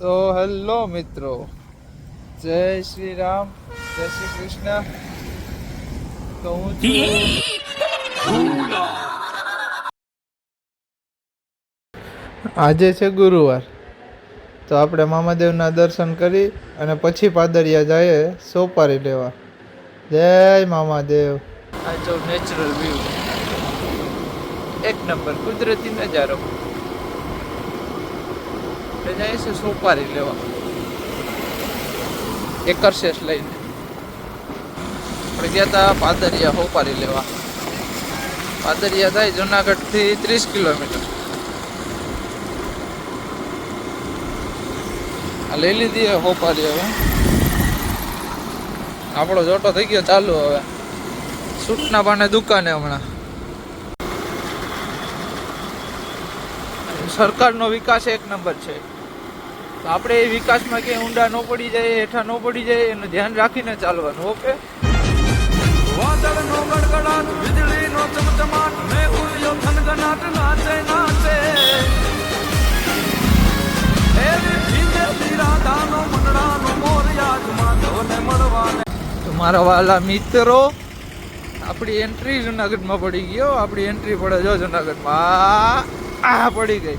તો હેલો મિત્રો. જય શ્રી રામ, જય શ્રી કૃષ્ણ. તો હું છું આજે છે ગુરુવાર. તો આપણે મામાદેવના દર્શન કરી અને પછી પાદરિયા જઈએ સોપારી લેવા. જય મામાદેવ. આ જો નેચરલ વ્યૂ એક નંબર કુદરતી નજારો. આપણે છે સોપારી લેવા. એકરશેષ લઈને. આપણે ગયા હતા પાદરિયા સોપારી લેવા. પાદરિયા થાય જુનાગઢથી ત્રીસ કિલોમીટર. આ લઈ લીધી હોપારી હવે. આપણો જોટો થઈ ગયો ચાલુ હવે. સૂટના પાને દુકાને હમણાં. સરકારનો વિકાસ એક નંબર છે. તો આપણે એ વિકાસમાં ક્યાંય ઊંડા ન પડી જાય હેઠા ન પડી જાય એનું ધ્યાન રાખીને ચાલવાનું ઓકે? વાદળનો ગડગડાટ વીજળીનો ચમચમાટ મેઘુલિયો થનગનાટ નાચે નાચે. એવી ભીંજેલી રાધાનો મંડળાનો મોરયાજ માધવને મળવાને. તો મારા વાલા મિત્રો આપણી એન્ટ્રી જુનાગઢમાં પડી ગયો આપણી એન્ટ્રી પડે જો જુનાગઢમાં. આ પડી ગઈ.